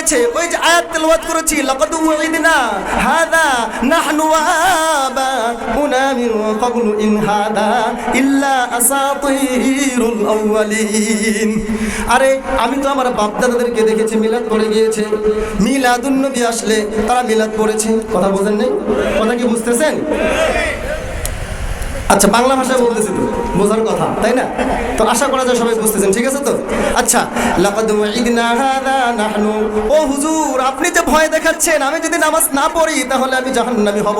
গিয়েছে ওই যে আয়াত তেলাওয়াত করেছি, লাকাদ ওয়াইদনা হাদা, নাহনু ওয়া আবাউনা মিন ক্বাবলু ইন হাদা, ইল্লা আসাতিরুল আউয়ালিন। আরে, আমি তো আমার বাপ দাদাদেরকে দেখেছি, মিলাদ পড়ে গিয়েছে। মিলাদুন নবী আসলে তারা মিলাদ পড়েছে। কথা বোঝেন নাই? কথা কি বুঝতেছেন? আচ্ছা বাংলা ভাষায় বলতেছি তো, বোঝার কথা, তাই না? তো আশা করা যায় সবাই বুঝতেছেন, ঠিক আছে তো? আচ্ছা ও হুজুর, আপনি যে ভয় দেখাচ্ছেন, আমি যদি নামাজ না পড়ি, তাহলে আমি জাহান্নামী হব।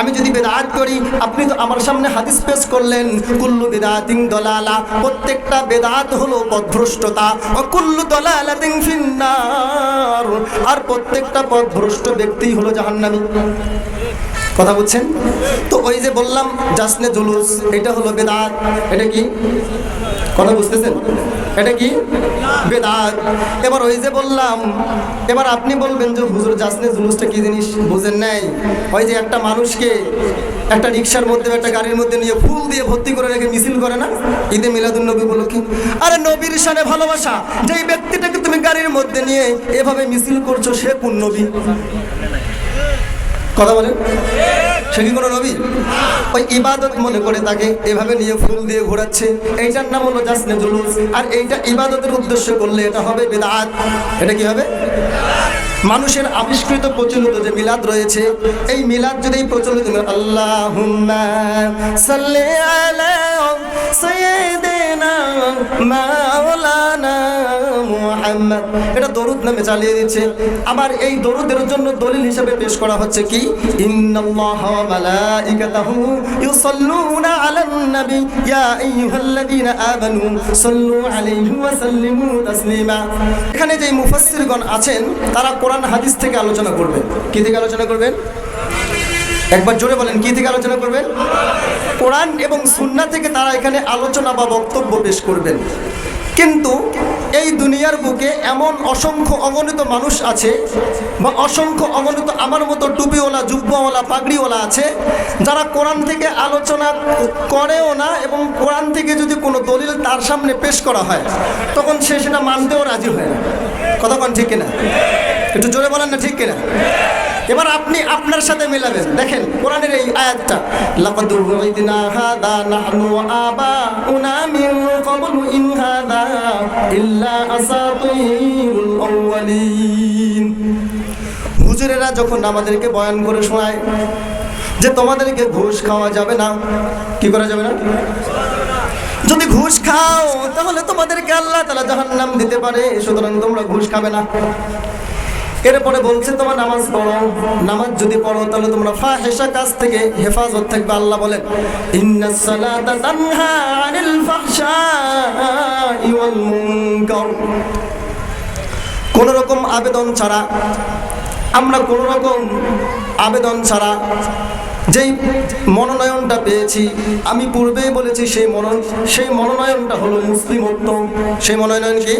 আমি যদি বেদাত করি, আপনি তো আমার সামনে হাদিস পেশ করলেন, কুল্লু বিদাতিন দলালা। প্রত্যেকটা বেদাত হলো পথভ্রষ্টতা। ও কুল্লু দলালাতিন ফিন্নার। আর প্রত্যেকটা পথভ্রষ্ট ব্যক্তি হলো জাহান্নামী। কথা বুঝছেন তো ওই যে বললাম, জাসনে জুলুস, এটা হলো বেদাত। এটা কি? কথা বুঝতেছেন? এটা কি? বেদাত। এবার ওই যে বললাম, এবার আপনি বলবেন যে হুজুর, জাসনে জুলুসটা কি জিনিস? বুঝেন নাই। ওই যে একটা মানুষকে একটা রিক্সার মধ্যে একটা গাড়ির মধ্যে নিয়ে ফুল দিয়ে ভর্তি করে রেখে মিছিল করে না? ঈদে মিলাদুল নবী উপলক্ষে। আরে নবীর সানে ভালোবাসা, যেই ব্যক্তিটাকে তুমি গাড়ির মধ্যে নিয়ে এভাবে মিছিল করছ, সে কোন নবী? কথা বলেন সে কি কোনো নবী? ওই ইবাদত মনে করে তাকে এভাবে নিয়ে ফুল দিয়ে ঘোরাচ্ছে। এইটার নাম হলো জাসনে জুলুস। আর এইটা ইবাদতের উদ্দেশ্য করলে এটা হবে বেদাত। এটা কি হবে? মানুষের আবিষ্কৃত প্রচলিত যে মিলাদ রয়েছে, এই মিলাদ যদি প্রচলিত আল্লাহ সাল্লি মাওলানা মুহাম্মদ। এটা দরুদ নামে চালিয়ে দিচ্ছে। আবার এই দরুদের জন্য দলিল হিসেবে পেশ করা হচ্ছে কি? ইন্নাল্লাহা ওয়া মালাইকাতাহু ইউসাল্লুনা আলান নবী। ইয়া আইয়ুহাল্লাযীনা আমানু সাল্লু আলাইহি ওয়া সাল্লিমু তাসলিমা। এখানে যে মুফাসসিরগণ আছেন, তারা কোরআন হাদিস থেকে আলোচনা করবেন। কি থেকে আলোচনা করবেন? একবার জোরে বলেন, কি থেকে আলোচনা করবেন? কোরআন এবং সুন্না থেকে তারা এখানে আলোচনা বা বক্তব্য পেশ করবেন। কিন্তু এই দুনিয়ার বুকে এমন অসংখ্য অগণিত মানুষ আছে বা অসংখ্য অগণিত আমার মতো টুপিওয়ালা, জুব্বাওয়ালা, পাগড়িওয়ালা আছে যারা কোরআন থেকে আলোচনা করেও না এবং কোরআন থেকে যদি কোনো দলিল তার সামনে পেশ করা হয়, তখন সে সেটা মানতেও রাজি হয় না। কোন ঠিক কিনা? একটু জোরে বলেন না ঠিক কিনা? এবার আপনি আপনার সাথে মেলাবেন। দেখেন কোরআনের এই আয়াতটা, লাকাদ হাদা হুজুরেরা যখন আমাদেরকে বয়ান করে শোনায় যে তোমাদেরকে ঘুষ খাওয়া যাবে না, কি করা যাবে না? যদি ঘুষ খাও, তাহলে তোমাদেরকে আল্লাহ তালা জাহান্নাম দিতে পারে, সুতরাং তোমরা ঘুষ খাবে না। এরপরে বলছে, তোমার নামাজ পড়ো। নামাজ যদি পড়ো, তাহলে তোমরা ফাহেসা কাজ থেকে হেফাজত থাকবে, আল্লাহ মুনকার। কোন রকম আবেদন ছাড়া, আমরা কোন রকম আবেদন ছাড়া যেই মনোনয়নটা পেয়েছি, আমি পূর্বেই বলেছি, সেই মনন সেই মনোনয়নটা হলো মুসলিমত্ব। সেই মনোনয়ন কি?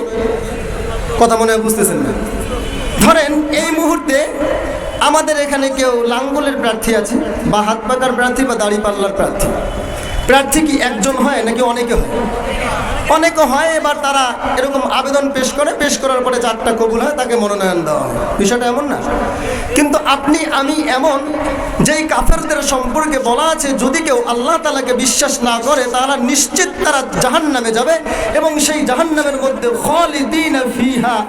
কথা মনে হয় বুঝতেছেন না। ধরেন আমাদের এখানে কেউ লাঙ্গলের প্রার্থী আছে, বা হাত পাকার প্রার্থী, বা দাড়ি পাল্লার প্রার্থী। প্রার্থী কি একজন হয় নাকি অনেকে হয়? অনেকে হয়, এবার তারা এরকম আবেদন পেশ করে, পেশ করার পরে চারটা কবুল হয়, তাকে মনোনয়ন দেওয়া হয়। বিষয়টা এমন না। কিন্তু আপনি, আমি এমন, যেই কাফেরদের সম্পর্কে বলা আছে, যদি কেউ আল্লাহ তালাকে বিশ্বাস না করে তাহলে নিশ্চিত তারা জাহান নামে যাবে এবং সেই জাহান নামের মধ্যে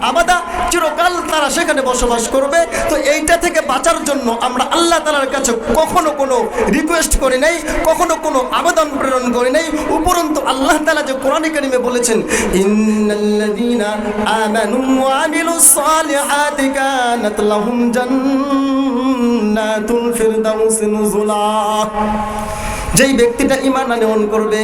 আবাদা, চিরকাল তারা সেখানে বসবাস করবে। তো এইটা থেকে বাঁচার জন্য আমরা আল্লাহ তালার কাছে কখনো কোনো রিকোয়েস্ট করি নাই, কখনো কোনো আবেদন প্রেরণ করি নাই। উপরন্তু আল্লাহ তালা যে কোরআন কারিমে বলেছেন, ইন্নাল্লাযীনা আমানু ওয়া আমিলুস সালিহাতি কানাত লাহুম জান্নাতুল ফিরদাউস নুজুলা। যেই ব্যক্তিটা ইমান আনয়ন করবে,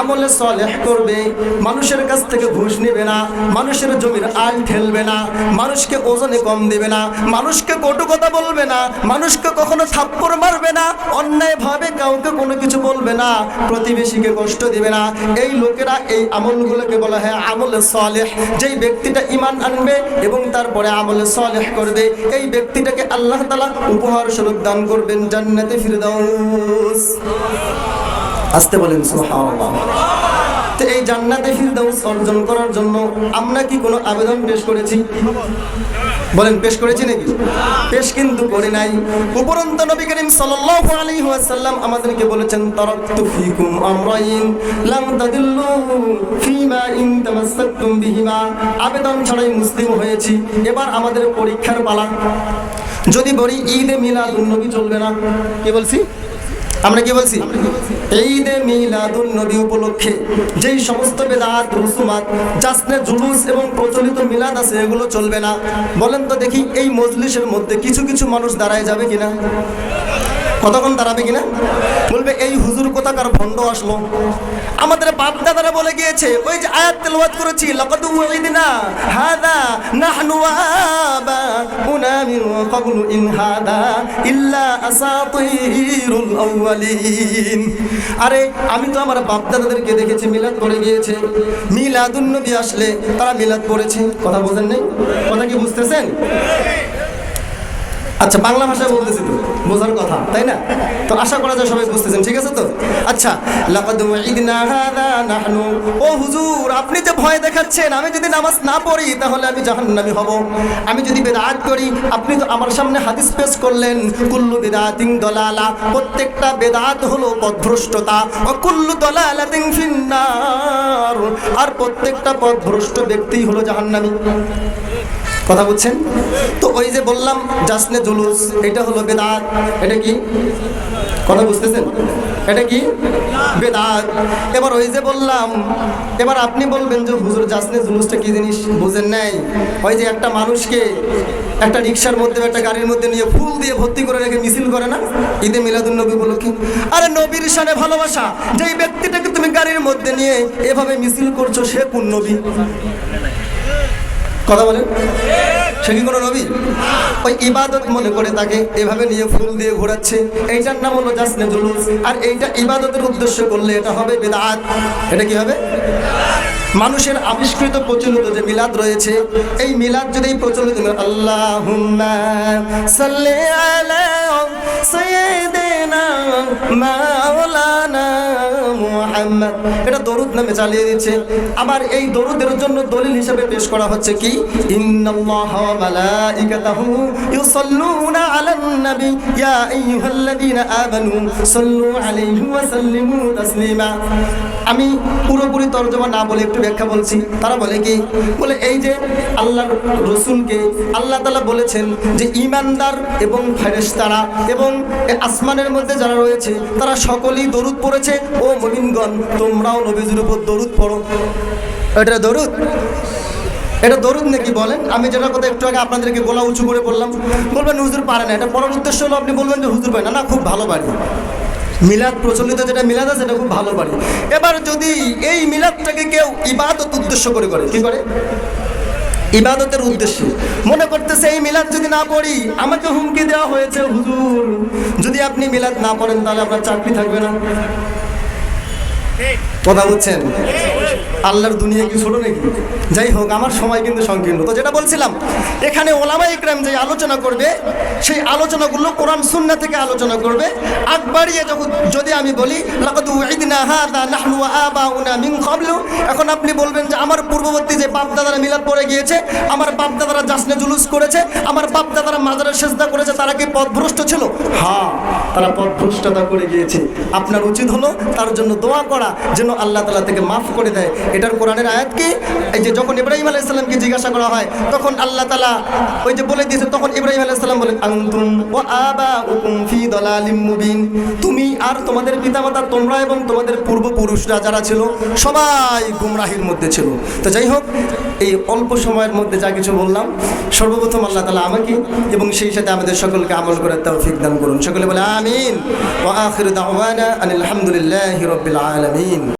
আমলে সলেহ করবে, মানুষের কাছ থেকে ঘুষ নেবে না, মানুষের জমির আল ঠেলবে না, মানুষকে ওজনে কম দেবে না, মানুষকে কটু কথা বলবে না, মানুষকে কখনো থাপ্পড় মারবে না, অন্যায়ভাবে কাউকে কোনো কিছু বলবে না, প্রতিবেশীকে কষ্ট দেবে না। এই লোকেরা এই আমলগুলোকে বলা হয় আমলে সলেহ, যেই ব্যক্তিটা ইমান আনবে এবং তারপরে আমলে সলেহ করবে, এই ব্যক্তিটাকে আল্লাহ তালা উপহার স্বরূপ দান করবেন জান্নাতে ফিরদাউস। আসতে বলেন সুবহানাল্লাহ। তো এই জান্নাতে ফিরদাউস অর্জন করার জন্য আমরা কি কোনো আবেদন পেশ করেছি? বলেন, পেশ করেছি নাকি? পেশ কিন্তু করে নাই। উপরন্ত নবী করিম সাল্লাল্লাহু আলাইহি ওয়াসাল্লাম আমাদেরকে বলেছেন, তারাকতু ফিকুম আমরাইন, লাম তাদিল্লু ফিমা ইন তামাসসাকতুম বিহিমা। আবেদন ছাড়াই মুসলিম হয়েছি। এবার আমাদের পরীক্ষার পালা। যদি বলি ঈদে মিলাদুন নবী চলবে না, কে বলছি? আমরা কি বলছি? ঈদে মিলাদুন নবী উপলক্ষে যেই সমস্ত বেদাত, রসুমাত, জাসনে জুলুস এবং প্রচলিত মিলাদ আছে, এগুলো চলবে না। বলেন তো দেখি এই মজলিসের মধ্যে কিছু কিছু মানুষ দাঁড়ায় যাবে কিনা? কতক্ষণ দাঁড়াবে কিনা? বলবে, এই হুজুর কোথাকার ভণ্ড আসলো? আমাদের বাপ দাদারা বলে গিয়েছে, ওই যে আয়াত তেলাওয়াত করেছি, লাকাদ ওয়াইদনা হাদা নাহনু আবা উনা মিন ক্বাবলু ইন হাদা ইল্লা আসাতিরুল আউয়ালিন। আরে, আমি তো আমার বাপ দাদাদেরকে দেখেছি, মিলাদ পড়ে গিয়েছে। মিলাদুন নবী আসলে তারা মিলাদ পড়েছে। কথা বোঝেন নাই? কথা কি বুঝতেছেন? আচ্ছা বাংলা ভাষায় বলতেছি তো, বোঝার কথা, তাই না? তো আশা করা যায় সবাই বুঝতেছেন, ঠিক আছে তো? আচ্ছা নাহনু। ও হুজুর, আপনি যে ভয় দেখাচ্ছেন, আমি যদি নামাজ না পড়ি, তাহলে আমি জাহান্নামী হব। আমি যদি বেদাত করি, আপনি তো আমার সামনে হাদিস পেশ করলেন, কুল্লু বিদাতিন দলালা। প্রত্যেকটা বেদাত হলো পথভ্রষ্টতা। ও কুল্লু দলালাতিন ফিন্নার। আর প্রত্যেকটা পথভ্রষ্ট ব্যক্তি হলো জাহান্নামী। কথা বুঝছেন? তো ওই যে বললাম, জাসনে জুলুস, এটা হলো বেদাত। এটা কি? কথা বুঝতেছেন? এটা কি? বেদাত। এবার ওই যে বললাম, এবার আপনি বলবেন যে হুজুর, জাসনে জুলুসটা কি জিনিস? বুঝেন নাই। ওই যে একটা মানুষকে একটা রিক্সার মধ্যে একটা গাড়ির মধ্যে নিয়ে ফুল দিয়ে ভর্তি করে রেখে মিছিল করে না? ঈদে মিলাদুন নবী বলো কি আরে নবীর সানে ভালোবাসা। যেই ব্যক্তিটাকে তুমি গাড়ির মধ্যে নিয়ে এভাবে মিছিল করছ, সে কোন নবী? কথা বলেন। সে কি কোনো নবী? ওই ইবাদত মনে করে তাকে এভাবে নিয়ে ফুল দিয়ে ঘোরাচ্ছে। এইটার নাম হলো জাসনে জুলুস। আর এইটা ইবাদতের উদ্দেশ্য করলে এটা হবে বেদাত। এটা কি হবে? মানুষের আবিষ্কৃত প্রচলিত যে মিলাদ রয়েছে, এই মিলাদ যদি প্রচলিত আল্লাহ সাল্লি আলা সাইয়্যিদিনা মাওলানা মুহাম্মদ এটা দরুদ নামে চালিয়ে দিচ্ছে। আবার এই দরুদের জন্য দলিল হিসেবে পেশ করা হচ্ছে কি? আমি পুরোপুরি তর্জমা না বলে একটু ব্যাখ্যা বলছি। তারা বলে কি? বলে এই যে আল্লাহর রসুলকে আল্লাহ তালা বলেছেন যে ইমানদার এবং ফেরেশতারা এবং আসমানের মধ্যে যারা রয়েছে, তারা সকলেই দরুদ পড়েছে ও মমিনগণ। তোমরাও নবীজির উপর দরুদ পড়ো। এটা দরুদ? এটা দরুদ নাকি বলেন? আমি যেটা কথা একটু আগে আপনাদেরকে গলা উঁচু করে বললাম, বলবেন হুজুর পারে না। এটা পড়ার উদ্দেশ্য হলো আপনি বলবেন যে হুজুর পারে না। না, খুব ভালো বাড়ি। মিলাদ প্রচলিত যেটা মিলাদ আছে সেটা খুব ভালো বাড়ি। এবার যদি এই মিলাদটাকে কেউ ইবাদত উদ্দেশ্য করে করে, কি করে? ইবাদতের উদ্দেশ্যে। মনে করতেছে এই মিলাদ যদি না পড়ি, আমাকে হুমকি দেওয়া হয়েছে, হুজুর। যদি আপনি মিলাদ না পড়েন, তাহলে আপনার চাকরি থাকবে না। কথা বুঝছেন? আল্লাহর দুনিয়া কি ছোট নাকি? যাই হোক, আমার সময় কিন্তু সংকীর্ণ। তো যেটা বলছিলাম, এখানে ওলামা ইকরাম যে আলোচনা করবে, সেই আলোচনাগুলো কোরআন সুন্না থেকে আলোচনা করবে। আগ বাড়িয়ে যখন যদি আমি বলি এখন আপনি বলবেন যে, আমার পূর্ববর্তী যে বাপ দাদারা মিলাদ পড়ে গিয়েছে, আমার বাপ দাদারা জাসনে জুলুস করেছে, আমার বাপ দাদারা মাজারের সেজদা করেছে, তারা কি পথভ্রষ্ট ছিল? হ্যাঁ তারা পথভ্রষ্টতা করে গিয়েছে। আপনার উচিত হলো তার জন্য দোয়া করা, যেন আল্লাহ তালা থেকে মাফ করে দেয়। এটার কোরআনের আয়াত কি এই যে যখন ইব্রাহিম আলাইসাল্লামকে জিজ্ঞাসা করা হয়, তখন আল্লাহ তালা ওই যে বলে দিয়েছে, তখন ইব্রাহিম আলাইসাল্লাম বলেন, আনতুম ও আবা উকুম ফি দলালিম মুবিন। তুমি আর তোমাদের পিতামাতা, তোমরা এবং তোমাদের পূর্বপুরুষরা যারা ছিল, সবাই গুমরাহির মধ্যে ছিল। তো যাই হোক, এই অল্প সময়ের মধ্যে যা কিছু বললাম, সর্বপ্রথম আল্লাহ তালা আমাকে এবং সেই সাথে আমাদের সকলকে আমল করে তৌফিক দান করুন। সকলে বলে, আমিন। ওয়া আখির দাওয়ানা আনিল হামদুলিল্লাহি রাব্বিল আলামিন।